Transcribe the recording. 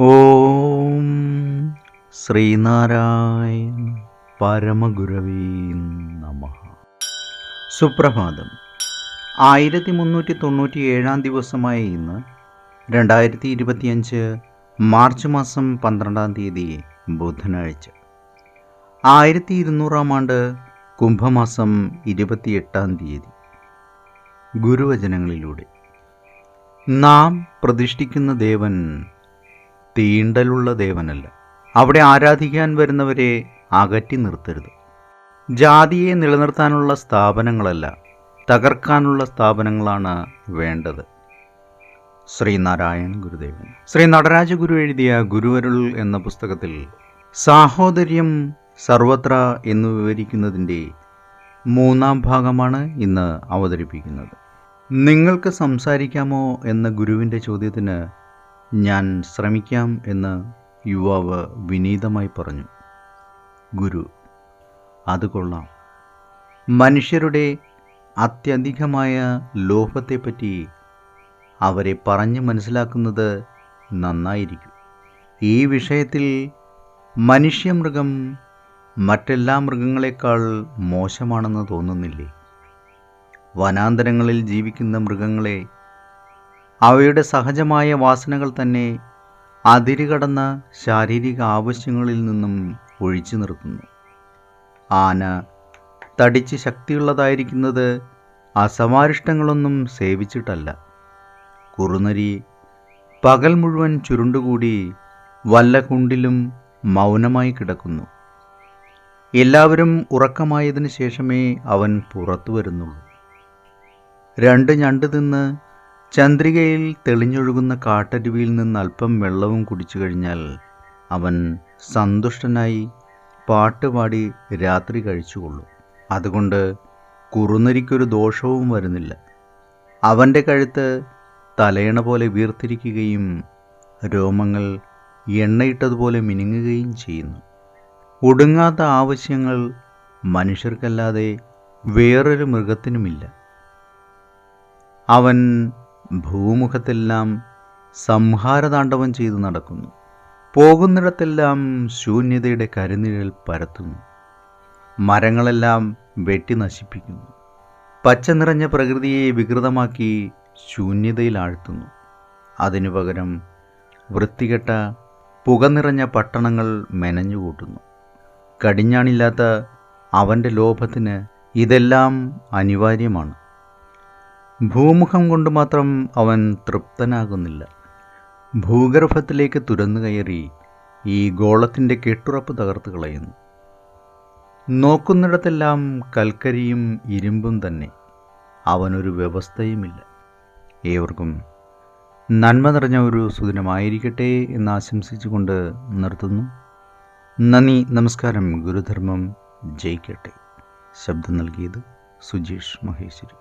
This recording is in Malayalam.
ഓം ശ്രീനാരായൺ പരമഗുരവീ നമ. സുപ്രഭാതം. ആയിരത്തി മുന്നൂറ്റി തൊണ്ണൂറ്റി ഏഴാം ദിവസമായ ഇന്ന് രണ്ടായിരത്തി ഇരുപത്തിയഞ്ച് മാർച്ച് മാസം പന്ത്രണ്ടാം തീയതി ബുധനാഴ്ച. ആയിരത്തി ഇരുന്നൂറാം ആണ്ട് കുംഭമാസം ഇരുപത്തിയെട്ടാം തീയതി. ഗുരുവചനങ്ങളിലൂടെ. നാം പ്രതിഷ്ഠിക്കുന്ന ദേവൻ തീണ്ടലുള്ള ദേവനല്ല. അവിടെ ആരാധിക്കാൻ വരുന്നവരെ അകറ്റി നിർത്തരുത്. ജാതിയെ നിലനിർത്താനുള്ള സ്ഥാപനങ്ങളല്ല തകർക്കാനുള്ള സ്ഥാപനങ്ങളാണ് വേണ്ടത്. ശ്രീനാരായണ ഗുരുദേവൻ. ശ്രീ നടരാജ ഗുരു എഴുതിയ ഗുരുവരുൾ എന്ന പുസ്തകത്തിൽ സാഹോദര്യം സർവത്ര എന്ന് വിവരിക്കുന്നതിന്റെ മൂന്നാം ഭാഗമാണ് ഇന്ന് അവതരിപ്പിക്കുന്നത്. നിങ്ങൾക്ക് സംസാരിക്കാമോ എന്ന ഗുരുവിന്റെ ചോദ്യത്തിന് ഞാൻ ശ്രമിക്കാം എന്ന് യുവാവ് വിനീതമായി പറഞ്ഞു. ഗുരു അത് കൊള്ളാം. മനുഷ്യരുടെ അത്യധികമായ ലോഭത്തെപ്പറ്റി അവരെ പറഞ്ഞ് മനസ്സിലാക്കുന്നത് നന്നായിരിക്കും. ഈ വിഷയത്തിൽ മനുഷ്യമൃഗം മറ്റെല്ലാ മൃഗങ്ങളെക്കാൾ മോശമാണെന്ന് തോന്നുന്നില്ലേ? വനാന്തരങ്ങളിൽ ജീവിക്കുന്ന മൃഗങ്ങളെ അവയുടെ സഹജമായ വാസനകൾ തന്നെ അതിരുകടന്ന ശാരീരിക ആവശ്യങ്ങളിൽ നിന്നും ഒഴിച്ചു നിർത്തുന്നു. ആന തടിച്ച് ശക്തിയുള്ളതായിരിക്കുന്നത് അസമാരിഷ്ടങ്ങളൊന്നും സേവിച്ചിട്ടല്ല. കുറുനരി പകൽ മുഴുവൻ ചുരുണ്ടുകൂടി വല്ല കുണ്ടിലും മൗനമായി കിടക്കുന്നു. എല്ലാവരും ഉറക്കമായതിനു ശേഷമേ അവൻ പുറത്തു വരുന്നുള്ളൂ. രണ്ട് ഞണ്ട് തിന്ന് ചന്ദ്രികയിൽ തെളിഞ്ഞൊഴുകുന്ന കാട്ടരുവിയിൽ നിന്ന് അല്പം വെള്ളവും കുടിച്ചു കഴിഞ്ഞാൽ അവൻ സന്തുഷ്ടനായി പാട്ടുപാടി രാത്രി കഴിച്ചുകൊള്ളും. അതുകൊണ്ട് കുറുനരിക്കൊരു ദോഷവും വരുന്നില്ല. അവന്റെ കഴുത്ത് തലയണ പോലെ വീർത്തിരിക്കുകയും രോമങ്ങൾ എണ്ണയിട്ടതുപോലെ മിനുങ്ങുകയും ചെയ്യുന്നു. ഒടുങ്ങാത്ത ആവശ്യങ്ങൾ മനുഷ്യർക്കല്ലാതെ വേറൊരു മൃഗത്തിനുമില്ല. അവൻ ഭൂമുഖത്തെല്ലാം സംഹാരതാണ്ഡവം ചെയ്തു നടക്കുന്നു. പോകുന്നിടത്തെല്ലാം ശൂന്യതയുടെ കരുനിഴൽ പരത്തുന്നു. മരങ്ങളെല്ലാം വെട്ടി നശിപ്പിക്കുന്നു. പച്ച നിറഞ്ഞ പ്രകൃതിയെ വികൃതമാക്കി ശൂന്യതയിൽ ആഴ്ത്തുന്നു. അതിനു പകരം വൃത്തികെട്ട പുക നിറഞ്ഞ പട്ടണങ്ങൾ മെനഞ്ഞുകൂട്ടുന്നു കടിഞ്ഞാണില്ലാത്ത അവന്റെ ലോഭത്തിന് ഇതെല്ലാം അനിവാര്യമാണ്. ഭൂമുഖം കൊണ്ട് മാത്രം അവൻ തൃപ്തനാകുന്നില്ല. ഭൂഗർഭത്തിലേക്ക് തുരന്നു കയറി ഈ ഗോളത്തിന്റെ കെട്ടുറപ്പ് തകർത്ത് കളയുന്നു. നോക്കുന്നിടത്തെല്ലാം കൽക്കരിയും ഇരുമ്പും തന്നെ. അവനൊരു വ്യവസ്ഥയുമില്ല. ഏവർക്കും നന്മ നിറഞ്ഞ ഒരു സുദിനമായിരിക്കട്ടെ എന്ന് ആശംസിച്ചുകൊണ്ട് നിർത്തുന്നു. നന്ദി നമസ്കാരം ഗുരുധർമ്മം ജയിക്കട്ടെ. ശബ്ദം നൽകിയത് സുജീഷ് മഹേശ്വരി.